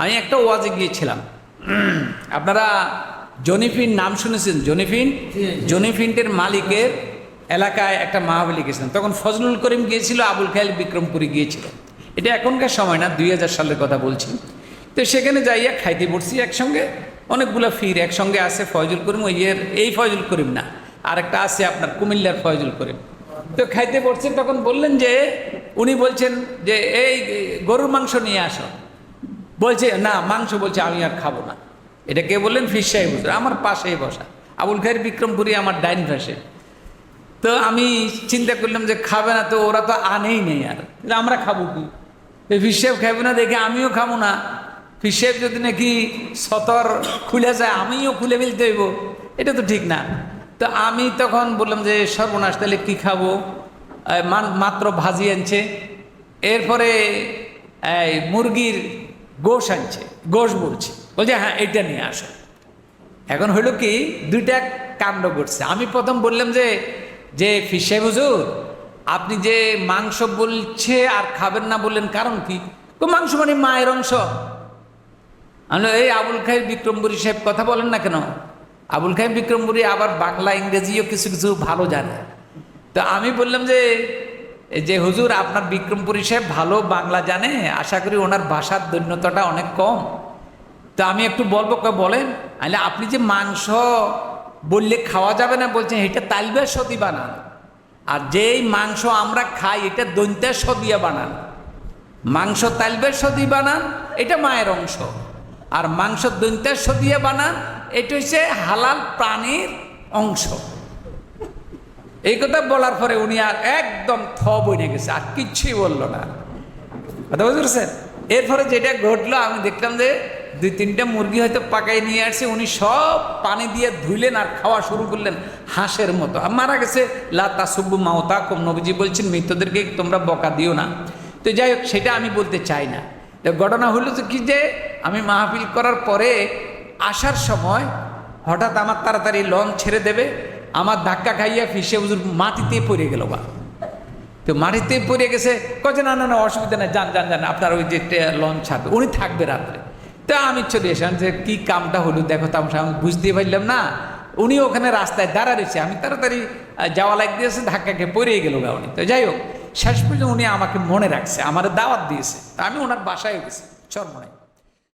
আমি একটা ওয়াজে গিয়েছিলাম। আপনারা জনিফিন নাম শুনেছেন? জনিফিন। জনিফিনটের মালিকের এলাকায় একটা মাহবিলি গেছিলাম তখন ফজলুল করিম গিয়েছিল আবুল খাইল বিক্রমপুরি গিয়েছিল। এটা এখনকার সময় না দুই হাজার সালের কথা বলছি। তো সেখানে যাইয়া খাইতে পড়ছি একসঙ্গে। অনেকগুলো ফির একসঙ্গে আছে ফয়জুল করিম ওই এর এই ফয়জুল করিম না। আরেকটা আছে আপনার কুমিল্লার ফয়জুল করিম। তো খাইতে পড়ছে তখন বললেন যে উনি বলছেন যে এই গরুর মাংস নিয়ে আসো। বলছে, না, মাংস বলছে, আমি আর খাব না। এটা কে বললেন? হুজুর আমার পাশেই বসা। আবুল খায়ের বিক্রমপুরি আমার ডাইন পাশে। তো আমি চিন্তা করলাম যে, খাবে না তো, ওরা তো আনেই নেই আর। আমরা খাব কি? ফির সাহেব খাবে না, দেখে আমিও খাব না। ফির সাহেব যদি নাকি সতর খুলে যায়, আমিও খুলে ফেলতে হইব। এটা তো ঠিক না। তো আমি তখন বললাম যে, সর্বনাশ, তাহলে কী খাব? মাত্র ভাজি আনছে। এরপরে মুরগির গোশ আনছে, গোশ বলছে বলছে হ্যাঁ এটা নিয়ে আসো। এখন হইল কি, দুইটা কাণ্ড করছে আমি প্রথম বললাম যে যে ফিসাই হুজুর, আপনি যে মাংস বলছে আর খাবেন না বললেন কারণ কি? মাংস মানে মায়ের অংশ। আমি এই আবুল খাই বিক্রমপুরী সাহেব কথা বলেন না কেন? আবুল খাই বিক্রমপুরী আবার বাংলা, ইংরেজিও কিছু কিছু ভালো জানে। তো আমি বললাম যে যে হুজুর, আপনার বিক্রমপুরী সাহেব ভালো বাংলা জানে, আশা করি ওনার ভাষার দৈন্যতাটা অনেক কম। তো আমি একটু বলব বলেন? আলে আপনি যে মাংস বললে খাওয়া যাবে না, বলছেন, এটা তালবে সদি বানান। আর যেই মাংস আমরা খাই, এটা দৈন্তের সদিয়া বানান। মাংস তালবের সদি বানান, এটা মায়ের অংশ। আর মাংস দৈন্তের সদিয়া বানান, এটা হচ্ছে হালাল প্রাণীর অংশ। এই কথা বলার পরে উনি আর একদম থ বইনে গেছে, আর কিচ্ছুই বলল না। কথা এরপরে যেটা ঘটলো, আমি দেখলাম যে দুই তিনটা মুরগি হয়তো পাকাই নিয়ে আসছে উনি সব পানি দিয়ে ধুইলেন আর খাওয়া শুরু করলেন হাঁসের মতো। আর মারা গেছে লাতা সুব্বু মাওতা কম নবীজি বলছেন, মৃতদেরকে তোমরা বকা দিও না। তো যাই হোক, সেটা আমি বলতে চাই না। তো ঘটনা হলো তো কি যে আমি মাহফিল করার পরে আসার সময় হঠাৎ আমার তাড়াতাড়ি লঞ্চ ছেড়ে দেবে আমার ধাক্কা খাইয়া ফিসে হুজুর মাটিতে পড়ে গেল বা তো মাটিতে পড়ে গেছে কছে না না না, অসুবিধা নেই, যান যান যান, আপনার ওই যে লঞ্চ ছাড়বে। উনি থাকবে রাত্রে। তো আমি চলে এসে যে কী কামটা হলো, দেখো তো আমি বুঝতে পারলাম না। উনি ওখানে রাস্তায় দাঁড়া রয়েছে, আমি তাড়াতাড়ি যাওয়া লাগ দিয়েছে ধাক্কা খেয়ে পড়ে গেল গা উনি। তো যাই হোক, শেষ পর্যন্ত উনি আমাকে মনে রাখছে, আমার দাওয়াত দিয়েছে। আমি ওনার বাসায় গেছি, চরমনায়।